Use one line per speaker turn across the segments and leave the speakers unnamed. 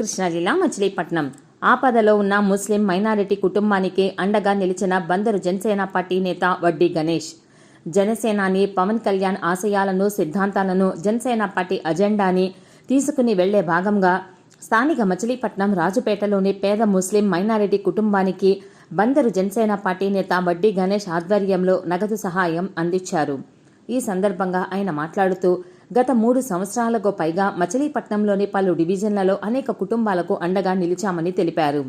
కృష్ణాజిల్లా మచిలీపట్నం. ఆపదలో ఉన్న ముస్లిం మైనారిటీ కుటుంబానికి అండగా నిలిచిన బందరు జనసేన పార్టీ నేత వడ్డీ గణేష్. జనసేనాని పవన్ కళ్యాణ్ ఆశయాలను సిద్ధాంతాలను జనసేన పార్టీ అజెండాని తీసుకుని వెళ్ళే భాగంగా స్థానిక మచిలీపట్నం రాజుపేటలోని పేద ముస్లిం మైనారిటీ కుటుంబానికి బందరు జనసేన పార్టీ నేత వడ్డీ గణేష్ ఆధ్వర్యంలో నగదు సహాయం అందించారు. ఈ సందర్భంగా ఆయన మాట్లాడుతూ గత మూడు సంవత్సరాలకు పైగా మచిలీపట్నంలోని పలు డివిజన్లలో అనేక కుటుంబాలకు అండగా నిలిచామని తెలిపారు.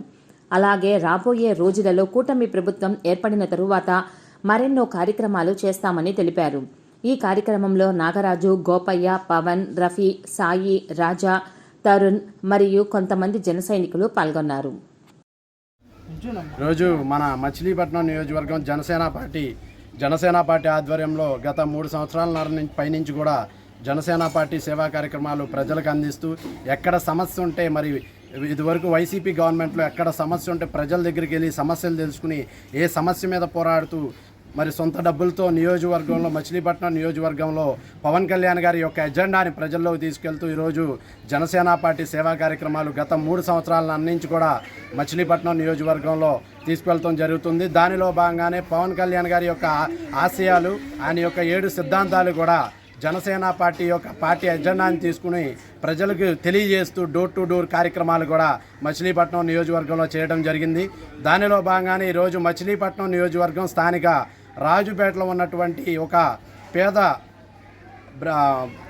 అలాగే రాబోయే రోజులలో కూటమి ప్రభుత్వం ఏర్పడిన తరువాత మరెన్నో కార్యక్రమాలు చేస్తామని తెలిపారు. ఈ కార్యక్రమంలో నాగరాజు గోపయ్య పవన్ రఫీ సాయి రాజా తరుణ్ మరియు కొంతమంది జన సైనికులు పాల్గొన్నారు.
రోజు మన మచిలీపట్నం నియోజకవర్గం జనసేన పార్టీ జనసేన పార్టీ ఆధ్వర్యంలో గత మూడు సంవత్సరాల నుంచి పైనుంచి కూడా జనసేన పార్టీ సేవా కార్యక్రమాలు ప్రజలకు అందిస్తూ ఎక్కడ సమస్య ఉంటే మరి ఇదివరకు వైసీపీ గవర్నమెంట్లో ఎక్కడ సమస్య ఉంటే ప్రజల దగ్గరికి వెళ్ళి సమస్యలు తెలుసుకుని ఏ సమస్య మీద పోరాడుతూ మరి సొంత డబ్బులతో నియోజకవర్గంలో మచిలీపట్నం నియోజకవర్గంలో పవన్ కళ్యాణ్ గారి యొక్క ఎజెండాని ప్రజల్లోకి తీసుకెళ్తూ ఈరోజు జనసేన పార్టీ సేవా కార్యక్రమాలు గత మూడు సంవత్సరాల అందించి కూడా మచిలీపట్నం నియోజకవర్గంలో తీసుకెళ్తాం జరుగుతుంది. దానిలో భాగంగానే పవన్ కళ్యాణ్ గారి యొక్క ఆశయాలు ఆయన యొక్క ఏడు సిద్ధాంతాలు కూడా జనసేన పార్టీ యొక్క పార్టీ ఎజెండాని తీసుకుని ప్రజలకు తెలియజేస్తూ డోర్ టు డోర్ కార్యక్రమాలు కూడా మచిలీపట్నం నియోజకవర్గంలో చేయడం జరిగింది. దానిలో భాగంగానే ఈరోజు మచిలీపట్నం నియోజకవర్గం స్థానిక రాజుపేటలో ఉన్నటువంటి ఒక పేద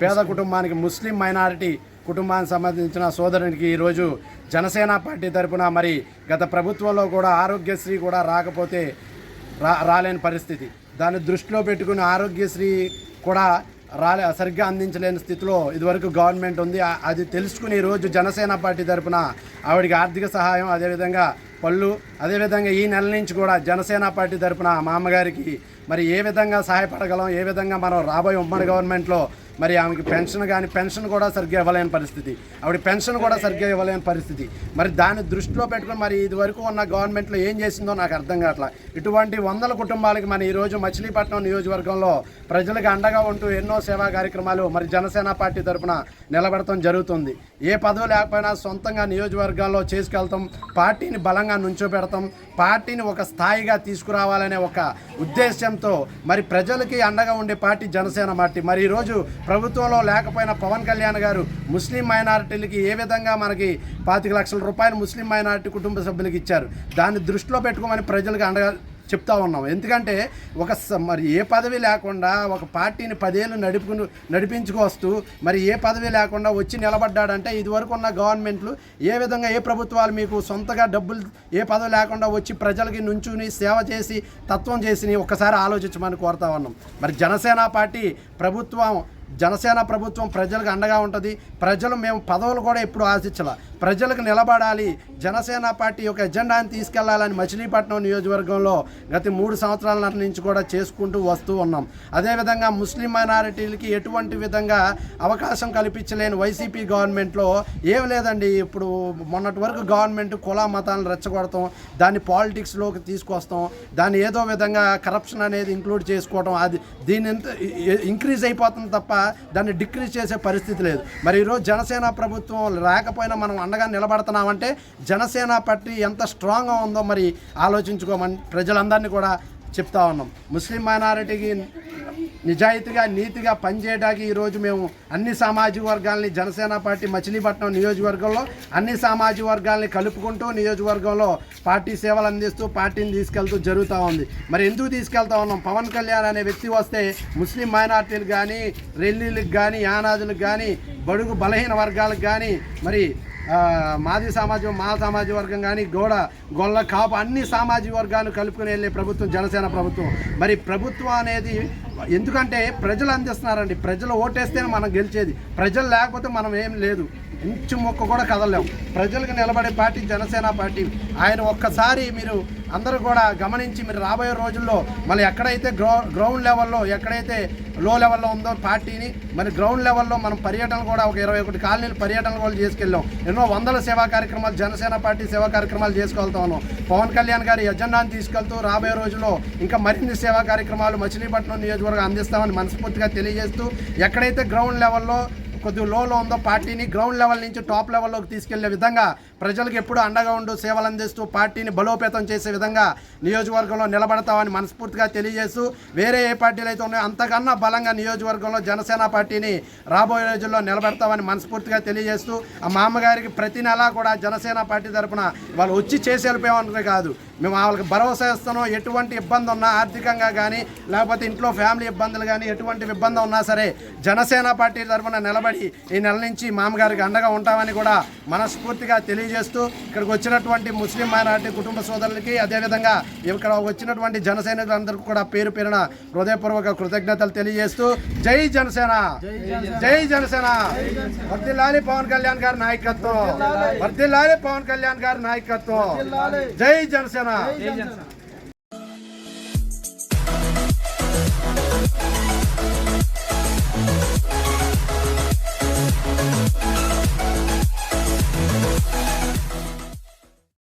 పేద కుటుంబానికి ముస్లిం మైనారిటీ కుటుంబానికి సంబంధించిన సోదరునికి ఈరోజు జనసేన పార్టీ తరఫున మరి గత ప్రభుత్వంలో కూడా ఆరోగ్యశ్రీ కూడా రాకపోతే రా రాలేని పరిస్థితి. దాన్ని దృష్టిలో పెట్టుకుని ఆరోగ్యశ్రీ కూడా రాలే సరిగ్గా అందించలేని స్థితిలో ఇదివరకు గవర్నమెంట్ ఉంది. అది తెలుసుకుని ఈరోజు జనసేన పార్టీ తరపున ఆవిడికి ఆర్థిక సహాయం అదేవిధంగా పళ్ళు అదేవిధంగా ఈ నెల నుంచి కూడా జనసేన పార్టీ తరపున మా అమ్మగారికి మరి ఏ విధంగా సహాయపడగలం ఏ విధంగా మనం రాబోయే ఉమ్మడి గవర్నమెంట్లో మరి ఆమెకి పెన్షన్ కానీ పెన్షన్ కూడా సరిగ్గా ఇవ్వలేని పరిస్థితి. ఆవిడ పెన్షన్ కూడా సరిగ్గా ఇవ్వలేని పరిస్థితి. మరి దాన్ని దృష్టిలో పెట్టుకుని మరి ఇది వరకు ఉన్న గవర్నమెంట్లో ఏం చేసిందో నాకు అర్థం కావట్లా. ఇటువంటి వందల కుటుంబాలకి మన ఈరోజు మచిలీపట్నం నియోజకవర్గంలో ప్రజలకు అండగా ఉంటూ ఎన్నో సేవా కార్యక్రమాలు మరి జనసేన పార్టీ తరఫున నిలబడటం జరుగుతుంది. ఏ పదవి లేకపోయినా సొంతంగా నియోజకవర్గాల్లో చేసుకెళ్తాం పార్టీని బలంగా నుంచోబెడతాం పార్టీని ఒక స్థాయిగా తీసుకురావాలనే ఒక ఉద్దేశంతో మరి ప్రజలకి అండగా ఉండే పార్టీ జనసేన పార్టీ. మరి ఈరోజు ప్రభుత్వంలో లేకపోయినా పవన్ కళ్యాణ్ గారు ముస్లిం మైనారిటీలకి ఏ విధంగా మనకి పాతిక లక్షల రూపాయలు ముస్లిం మైనారిటీ కుటుంబ సభ్యులకి ఇచ్చారు? దాన్ని దృష్టిలో పెట్టుకోమని ప్రజలకు అండగా చెప్తా ఉన్నాం. ఎందుకంటే ఒక స- మరి ఏ పదవి లేకుండా ఒక పార్టీని పదేళ్ళు నడుపుకుని నడిపించుకొస్తూ మరి ఏ పదవి లేకుండా వచ్చి నిలబడ్డాడంటే ఇదివరకు ఉన్న గవర్నమెంట్లు ఏ విధంగా ఏ ప్రభుత్వాలు మీకు సొంతగా డబ్బులు ఏ పదవి లేకుండా వచ్చి ప్రజలకి నుంచుని సేవ చేసి తత్వం చేసి ఒకసారి ఆలోచించమని కోరుతా ఉన్నాం. మరి జనసేన పార్టీ ప్రభుత్వం జనసేన ప్రభుత్వం ప్రజలకు అండగా ఉంటుంది. ప్రజలు మేము పదవులు కూడా ఎప్పుడు ఆశించాల. ప్రజలకు నిలబడాలి. జనసేన పార్టీ యొక్క ఎజెండాని తీసుకెళ్ళాలని మచిలీపట్నం నియోజకవర్గంలో గత మూడు సంవత్సరాల నుంచి కూడా చేసుకుంటూ వస్తూ ఉన్నాం. అదేవిధంగా ముస్లిం మైనారిటీలకి ఎటువంటి విధంగా అవకాశం కల్పించలేని వైసీపీ గవర్నమెంట్లో ఏం లేదండి. ఇప్పుడు మొన్నటి వరకు గవర్నమెంట్ కుల మతాలను రెచ్చగొడతాం. దాన్ని పాలిటిక్స్లోకి తీసుకొస్తాం. దాన్ని ఏదో విధంగా కరప్షన్ అనేది ఇంక్లూడ్ చేసుకోవడం అది దీని ఇంక్రీజ్ అయిపోతుంది తప్ప దాన్ని డిక్రీజ్ చేసే పరిస్థితి లేదు. మరి ఈరోజు జనసేన ప్రభుత్వం లేకపోయినా మనం అండగా నిలబడుతున్నామంటే జనసేన పార్టీ ఎంత స్ట్రాంగ్గా ఉందో మరి ఆలోచించుకోమని ప్రజలందరినీ కూడా చెప్తా ఉన్నాం. ముస్లిం మైనారిటీకి నిజాయితీగా నీతిగా పనిచేయడానికి ఈరోజు మేము అన్ని సామాజిక వర్గాల్ని జనసేన పార్టీ మచిలీపట్నం నియోజకవర్గంలో అన్ని సామాజిక వర్గాల్ని కలుపుకుంటూ నియోజకవర్గంలో పార్టీ సేవలు అందిస్తూ పార్టీని తీసుకెళ్తూ జరుగుతూ ఉంది. మరి ఎందుకు తీసుకెళ్తా ఉన్నాం? పవన్ కళ్యాణ్ అనే వ్యక్తి వస్తే ముస్లిం మైనార్టీలకు కానీ రెల్లీలకు కానీ యానాదులకు కానీ బడుగు బలహీన వర్గాలకు కానీ మరి మాది సామాజిక మా సామాజిక వర్గం కానీ గోడ గొల్ల కాపు అన్ని సామాజిక వర్గాలు కలుపుకుని వెళ్ళే ప్రభుత్వం జనసేన ప్రభుత్వం. మరి ప్రభుత్వం అనేది ఎందుకంటే ప్రజలు అందిస్తున్నారండి. ప్రజలు ఓటేస్తేనే మనం గెలిచేది. ప్రజలు లేకపోతే మనం ఏం లేదు. ఇంచు మొక్క కూడా కదలలేం. ప్రజలకు నిలబడే పార్టీ జనసేన పార్టీ. ఆయన ఒక్కసారి మీరు అందరూ కూడా గమనించి మీరు రాబోయే రోజుల్లో మళ్ళీ ఎక్కడైతే గ్రౌ గ్రౌండ్ లెవెల్లో ఎక్కడైతే లో లెవెల్లో ఉందో పార్టీని మరి గ్రౌండ్ లెవెల్లో మనం పర్యటనలు కూడా ఒక ఇరవై ఒకటి కాలనీలు పర్యటనలు కూడా చేసుకెళ్ళాం. ఎన్నో వందల సేవా కార్యక్రమాలు జనసేన పార్టీ సేవా కార్యక్రమాలు చేసుకెళ్తా ఉన్నాం. పవన్ కళ్యాణ్ గారి ఎజెండాను తీసుకెళ్తూ రాబోయే రోజుల్లో ఇంకా మరిన్ని సేవా కార్యక్రమాలు మచిలీపట్నం నియోజకవర్గం అందిస్తామని మనస్ఫూర్తిగా తెలియజేస్తూ ఎక్కడైతే గ్రౌండ్ లెవెల్లో కొద్దిగా లోలో ఉందో పార్టీని గ్రౌండ్ లెవెల్ నుంచి టాప్ లెవెల్లోకి తీసుకెళ్ళే విధంగా ప్రజలకు ఎప్పుడూ అండగా ఉండు సేవలు అందిస్తూ పార్టీని బలోపేతం చేసే విధంగా నియోజకవర్గంలో నిలబడతామని మనస్ఫూర్తిగా తెలియజేస్తూ వేరే ఏ పార్టీలు అయితే ఉన్నాయో అంతకన్నా బలంగా నియోజకవర్గంలో జనసేన పార్టీని రాబోయే రోజుల్లో నిలబెడతామని మనస్ఫూర్తిగా తెలియజేస్తూ ఆ మా అమ్మగారికి ప్రతి నెలా కూడా జనసేన పార్టీ తరఫున వాళ్ళు వచ్చి చేసి వెళ్ళిపోయామన్నది కాదు. మేము వాళ్ళకి భరోసా ఇస్తున్నాం. ఎటువంటి ఇబ్బంది ఉన్నా ఆర్థికంగా కానీ లేకపోతే ఇంట్లో ఫ్యామిలీ ఇబ్బందులు కానీ ఎటువంటి ఇబ్బంది ఉన్నా సరే జనసేన పార్టీ తరఫున నిలబడి ఈ నెల నుంచి మామగారికి అండగా ఉంటామని కూడా మనస్ఫూర్తిగా తెలియజేస్తూ ఇక్కడికి వచ్చినటువంటి ముస్లిం మైనార్టీ కుటుంబ సోదరులకి అదేవిధంగా ఇక్కడ వచ్చినటువంటి జనసైనికులందరికీ కూడా పేరు పేరున హృదయపూర్వక కృతజ్ఞతలు తెలియజేస్తూ జై జనసేన. జై జనసేన. వర్తిల్లాలి పవన్ కళ్యాణ్ గారి నాయకత్వం. వర్తిల్లాలి పవన్ కళ్యాణ్ గారి నాయకత్వం. జై జనసేన.